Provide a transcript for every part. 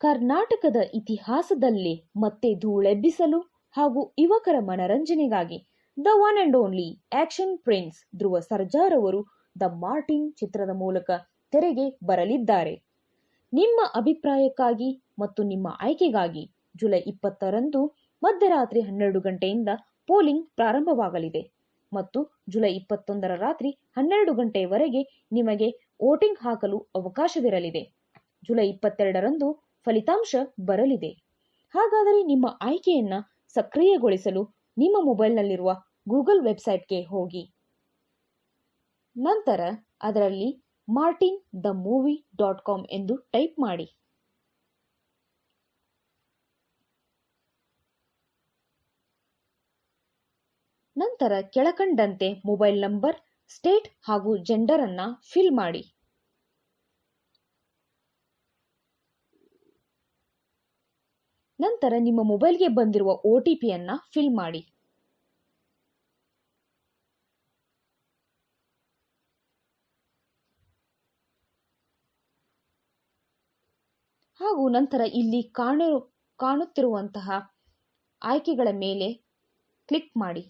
ಕರ್ನಾಟಕದ ಇತಿಹಾಸದಲ್ಲಿ ಮತ್ತೆ ಧೂಳೆಬ್ಬಿಸಲು ಹಾಗೂ ಯುವಕರ ಮನರಂಜನೆಗಾಗಿ the one and only action prince Dhruva ಸರ್ಜಾರ್ ಅವರು ದ ಮಾರ್ಟಿನ್ ಚಿತ್ರದ ಮೂಲಕ ತೆರೆಗೆ ಬರಲಿದ್ದಾರೆ. ನಿಮ್ಮ ಅಭಿಪ್ರಾಯಕ್ಕಾಗಿ ಮತ್ತು ನಿಮ್ಮ ಆಯ್ಕೆಗಾಗಿ ಜುಲೈ ಇಪ್ಪತ್ತರಂದು ಮಧ್ಯರಾತ್ರಿ ಹನ್ನೆರಡು ಗಂಟೆಯಿಂದ ಪೋಲಿಂಗ್ ಪ್ರಾರಂಭವಾಗಲಿದೆ ಮತ್ತು ಜುಲೈ ಇಪ್ಪತ್ತೊಂದರ ರಾತ್ರಿ ಹನ್ನೆರಡು ಗಂಟೆಯವರೆಗೆ ನಿಮಗೆ ವೋಟಿಂಗ್ ಹಾಕಲು ಅವಕಾಶವಿರಲಿದೆ. ಜುಲೈ ಇಪ್ಪತ್ತೆರಡರಂದು ಫಲಿತಾಂಶ ಬರಲಿದೆ. ಹಾಗಾದರೆ ನಿಮ್ಮ ಆಯ್ಕೆಯನ್ನ ಸಕ್ರಿಯಗೊಳಿಸಲು ನಿಮ್ಮ ಮೊಬೈಲ್ನಲ್ಲಿರುವ ಗೂಗಲ್ ವೆಬ್ಸೈಟ್ಗೆ ಹೋಗಿ. ನಂತರ ಅದರಲ್ಲಿ Martin the movie dot com ಎಂದು ಟೈಪ್ ಮಾಡಿ. ನಂತರ ಕೆಳಕಂಡಂತೆ ಮೊಬೈಲ್ ನಂಬರ್, ಸ್ಟೇಟ್ ಹಾಗೂ ಜೆಂಡರ್ ಅನ್ನ ಫಿಲ್ ಮಾಡಿ. ನಂತರ ನಿಮ್ಮ ಮೊಬೈಲ್ಗೆ ಬಂದಿರುವ ಒ ಟಿ ಪಿಯನ್ನು ಫಿಲ್ ಮಾಡಿ. ಹಾಗೂ ನಂತರ ಇಲ್ಲಿ ಕಾಣು, ಕಾಣುತ್ತಿರುವಂತಹ ಆಯ್ಕೆಗಳ ಮೇಲೆ ಕ್ಲಿಕ್ ಮಾಡಿ.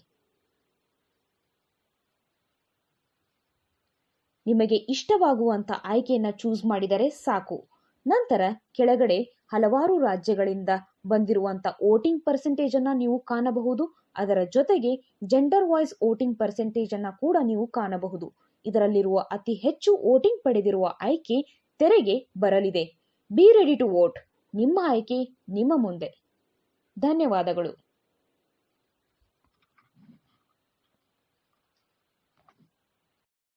ನಿಮಗೆ ಇಷ್ಟವಾಗುವಂತ ಆಯ್ಕೆಯನ್ನು ಚೂಸ್ ಮಾಡಿದರೆ ಸಾಕು. ನಂತರ ಕೆಳಗಡೆ ಹಲವಾರು ರಾಜ್ಯಗಳಿಂದ ಬಂದಿರುವಂತ ವೋಟಿಂಗ್ ಪರ್ಸೆಂಟೇಜ್ ಅನ್ನ ನೀವು ಕಾಣಬಹುದು. ಅದರ ಜೊತೆಗೆ ಜೆಂಡರ್ ವಾಯ್ಸ್ ವೋಟಿಂಗ್ ಪರ್ಸೆಂಟೇಜ್ ಅನ್ನ ಕೂಡ ನೀವು ಕಾಣಬಹುದು. ಇದರಲ್ಲಿರುವ ಅತಿ ಹೆಚ್ಚು ವೋಟಿಂಗ್ ಪಡೆದಿರುವ ಆಯ್ಕೆ ತೆರೆಗೆ ಬರಲಿದೆ. ಬಿ ರೆಡಿ ಟು ವೋಟ್ ನಿಮ್ಮ ಆಯ್ಕೆ ನಿಮ್ಮ ಮುಂದೆ. ಧನ್ಯವಾದಗಳು.